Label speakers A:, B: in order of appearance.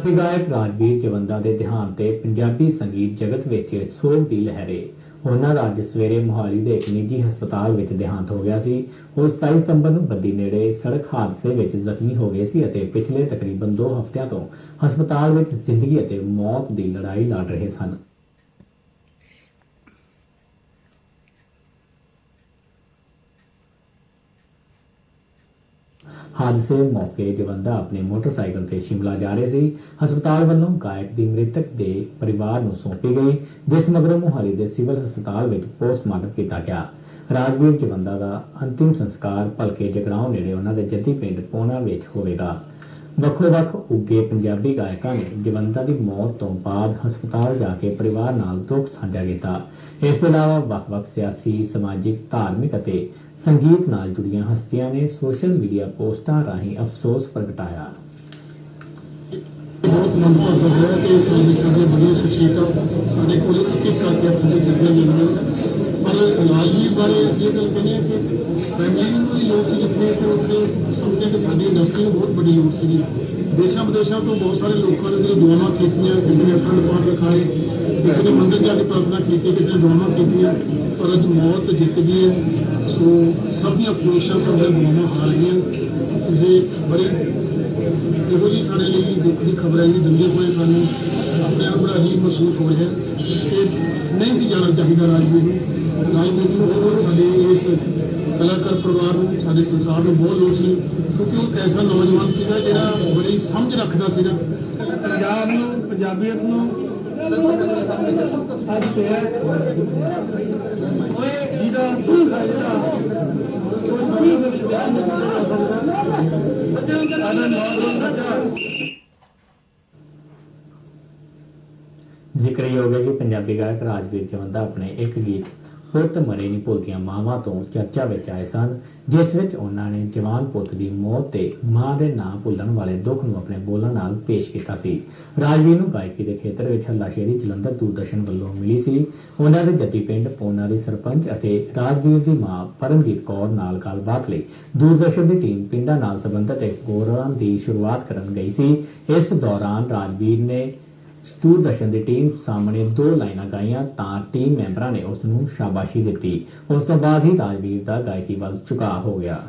A: ਅਤੇ ਗਾਇਕ ਰਾਜਵੀਰ ਜਵੰਦਾ ਦੇ ਦੇਹਾਂਤ ਤੇ ਪੰਜਾਬੀ ਸੰਗੀਤ ਜਗਤ ਵਿੱਚ ਸੋਗ ਦੀ ਲਹਿਰੇ। ਉਹਨਾਂ ਦਾ ਅੱਜ ਸਵੇਰੇ ਮੋਹਾਲੀ ਦੇ ਇੱਕ ਨਿੱਜੀ ਹਸਪਤਾਲ ਵਿੱਚ ਦੇਹਾਂਤ ਹੋ ਗਿਆ ਸੀ। ਉਹ 27 ਸਤੰਬਰ ਨੂੰ ਬੱਦੀ ਨੇੜੇ ਸੜਕ ਹਾਦਸੇ ਵਿੱਚ ਜ਼ਖਮੀ ਹੋ ਗਏ ਸੀ ਅਤੇ ਪਿਛਲੇ ਤਕਰੀਬਨ 2 ਹਫ਼ਤਿਆਂ ਤੋਂ ਹਸਪਤਾਲ ਵਿੱਚ ਜ਼ਿੰਦਗੀ ਅਤੇ ਮੌਤ ਦੀ ਲੜਾਈ ਲੜ ਰਹੇ ਸਨ। ਹਾਦਸੇ ਮੌਕੇ ਜਵੰਦਾ ਆਪਣੇ ਮੋਟਰਸਾਈਕਲ ਤੇ ਸ਼ਿਮਲਾ ਜਾ ਰਹੇ ਸੀ। ਹਸਪਤਾਲ ਵੱਲੋਂ ਗਾਇਕ ਦੀ ਮ੍ਰਿਤਕ ਦੇ ਪਰਿਵਾਰ ਨੂੰ ਸੌਂਪੀ ਗਈ, ਜਿਸ ਮਗਰੋਂ ਮੁਹਾਲੀ ਦੇ ਸਿਵਲ ਹਸਪਤਾਲ ਵਿੱਚ ਪੋਸਟਮਾਰਟਮ ਕੀਤਾ ਗਿਆ। ਰਾਜਵੀਰ ਜਵੰਦਾ ਦਾ ਅੰਤਿਮ ਸੰਸਕਾਰ ਭਲਕੇ ਜਗਰਾਉਂ ਨੇੜੇ ਉਹਨਾਂ ਦੇ ਜੱਦੀ ਪਿੰਡ ਪੋਨਾ ਵਿੱਚ ਹੋਵੇਗਾ। ਵੱਖੋ-ਵੱਖ ਉੱਗੇ ਪੰਜਾਬੀ ਗਾਇਕਾਂ ਨੇ ਜਵੰਦਾ ਦੀ ਮੌਤ ਤੋਂ ਬਾਅਦ ਹਸਪਤਾਲ ਜਾ ਕੇ ਪਰਿਵਾਰ ਨਾਲ ਦੁੱਖ ਸਾਂਝਾ ਕੀਤਾ। ਇਸ ਤੋਂ ਇਲਾਵਾ ਵੱਖ-ਵੱਖ ਸਿਆਸੀ, ਸਮਾਜਿਕ, ਧਾਰਮਿਕ ਅਤੇ ਸੰਗੀਤ ਨਾਲ ਜੁੜੀਆਂ ਹਸਤੀਆਂ ਨੇ ਸੋਸ਼ਲ ਮੀਡੀਆ ਪੋਸਟਾਂ ਰਾਹੀਂ ਅਫਸੋਸ ਪ੍ਰਗਟਾਇਆ।
B: ਬਹੁਤ ਮੰਦਭਾਗਾ ਹੈ ਕਿ ਸਾਡੇ ਸਾਡੇ ਬੜੀਆਂ ਸ਼ਖਸੀਅਤਾਂ ਸਾਡੇ ਕੋਲ ਇੱਕ ਇੱਕ ਕਰਕੇ ਹੱਥਾਂ ਲੱਗੀਆਂ ਜਾਂਦੀਆਂ ਪਰ ਰਾਜਵੀਰ ਬਾਰੇ ਅਸੀਂ ਇਹ ਗੱਲ ਕਹਿੰਦੇ ਹਾਂ ਕਿ ਫੈਮਿਲੀ ਨੂੰ ਵੀ ਲੋੜ ਜਿੱਥੇ ਉੱਥੇ ਸਾਡੀ ਇੰਡਸਟਰੀ ਨੂੰ ਬਹੁਤ ਵੱਡੀ ਲੋੜ ਸੀਗੀ। ਦੇਸ਼ਾਂ ਵਿਦੇਸ਼ਾਂ ਤੋਂ ਬਹੁਤ ਸਾਰੇ ਲੋਕਾਂ ਨੇ ਜਿਹੜੀਆਂ ਦੁਆਵਾਂ ਕੀਤੀਆਂ, ਕਿਸੇ ਨੇ ਅਖੰਡ ਪਾਠ ਰਖਾਏ, ਕਿਸੇ ਨੇ ਮੰਦਰ ਜਾ ਕੇ ਪ੍ਰਾਰਥਨਾ ਕੀਤੀ, ਕਿਸੇ ਨੇ ਦੁਆਵਾਂ ਕੀਤੀਆਂ, ਪਰ ਅੱਜ ਮੌਤ ਜਿੱਤ ਗਈ ਹੈ। ਸੋ ਸਭ ਦੀਆਂ ਕੋਸ਼ਿਸ਼ਾਂ ਸਭ ਦੀਆਂ ਦੁਆਵਾਂ ਹਾਰ ਗਈਆਂ। ਇਹ ਬੜੇ ਇਹੋ ਜੀ ਸਾਡੇ ਲਈ ਦੁੱਖ ਦੀ ਖਬਰ ਹੈ ਜੀ ਦਿੰਦੇ ਹੋਏ ਸਾਨੂੰ ਹੀ ਮਹਿਸੂਸ ਹੋ ਰਿਹਾ ਕਿ ਨਹੀਂ ਸੀ ਜਾਣਾ ਚਾਹੀਦਾ ਰਾਜਵੀਰ ਨੂੰ। ਰਾਜਵੀਰ ਨੂੰ ਸਾਡੇ ਇਸ ਕਲਾਕਾਰ ਪਰਿਵਾਰ ਨੂੰ ਸਾਡੇ ਸੰਸਾਰ ਨੂੰ ਬਹੁਤ ਲੋੜ ਸੀ ਕਿਉਂਕਿ ਉਹ ਇੱਕ ਐਸਾ ਨੌਜਵਾਨ ਸੀਗਾ ਜਿਹੜਾ ਬੜੀ ਸਮਝ ਰੱਖਦਾ ਸੀਗਾ। ਪੰਜਾਬ ਨੂੰ ਪੰਜਾਬੀਅਤ ਨੂੰ ਅੱਜ ਪਿਆ ਜਿਹਦਾ ਦੁੱਖ ਹੈ। ਜਿਹੜਾ ਉਹ ਸਾਡੇ ਦੇ ਵਿੱਚ ਬਿਆਨ ਨਹੀਂ ਕੀਤਾ ਜਾ ਸਕਦਾ ਸਾਡਾ ਨੌਜਵਾਨ ਬੱਚਾ
A: ਜ਼ਿਕਰਯੋਗ ਹੈ ਕਿ ਪੰਜਾਬੀ ਗਾਇਕ ਰਾਜਵੀਰ ਜਵੰਦਾ ਆਪਣੇ ਇੱਕ ਗੀਤ, ਪੁੱਤ ਮਰੇ ਨਹੀਂ ਭੁੱਲਦੀਆਂ ਮਾਵਾਂ ਤੋਂ ਚਰਚਾ ਵਿੱਚ ਆਏ ਸਨ, ਜਿਸ ਵਿੱਚ ਉਹਨਾਂ ਨੇ ਜਵਾਨ ਪੁੱਤ ਦੀ ਮੌਤ ਤੇ ਮਾਂ ਦੇ ਨਾਂ ਭੁੱਲਣ ਵਾਲੇ ਦੁੱਖ ਨੂੰ ਆਪਣੇ ਬੋਲਾਂ ਨਾਲ ਪੇਸ਼ ਕੀਤਾ ਸੀ। ਰਾਜਵੀਰ ਨੂੰ ਗਾਇਕੀ ਦੇ ਖੇਤਰ ਵਿੱਚ ਹੱਲਾਸ਼ੇਰੀ ਜਲੰਧਰ ਦੂਰਦਰਸ਼ਨ ਵੱਲੋਂ ਮਿਲੀ ਸੀ। ਉਹਨਾਂ ਦੇ ਜੱਦੀ ਪਿੰਡ ਪੋਨਾ ਦੇ ਸਰਪੰਚ ਅਤੇ ਰਾਜਵੀਰ ਦੀ ਮਾਂ ਪਰਮਜੀਤ ਕੌਰ ਨਾਲ ਗੱਲਬਾਤ ਲਈ ਦੂਰਦਰਸ਼ਨ ਦੀ ਟੀਮ ਪਿੰਡਾਂ ਨਾਲ ਸੰਬੰਧਿਤ ਇੱਕ ਪ੍ਰੋਗਰਾਮ ਦੀ ਸ਼ੁਰੂਆਤ ਕਰਨ ਗਈ ਸੀ। ਇਸ ਦੌਰਾਨ ਰਾਜਵੀਰ ਨੇ ਦੂਰਦਰਸ਼ਨ ਦੀ ਟੀਮ ਸਾਹਮਣੇ ਦੋ ਲਾਈਨਾਂ ਗਾਈਆਂ ਤਾਂ ਟੀਮ ਮੈਂਬਰਾਂ ਨੇ ਉਸ ਨੂੰ ਸ਼ਾਬਾਸ਼ੀ ਦਿੱਤੀ। ਉਸ ਤੋਂ ਬਾਅਦ ਹੀ ਰਾਜਵੀਰ ਦਾ ਗਾਇਕੀ ਵੱਲ ਝੁਕਾਅ ਹੋ ਗਿਆ।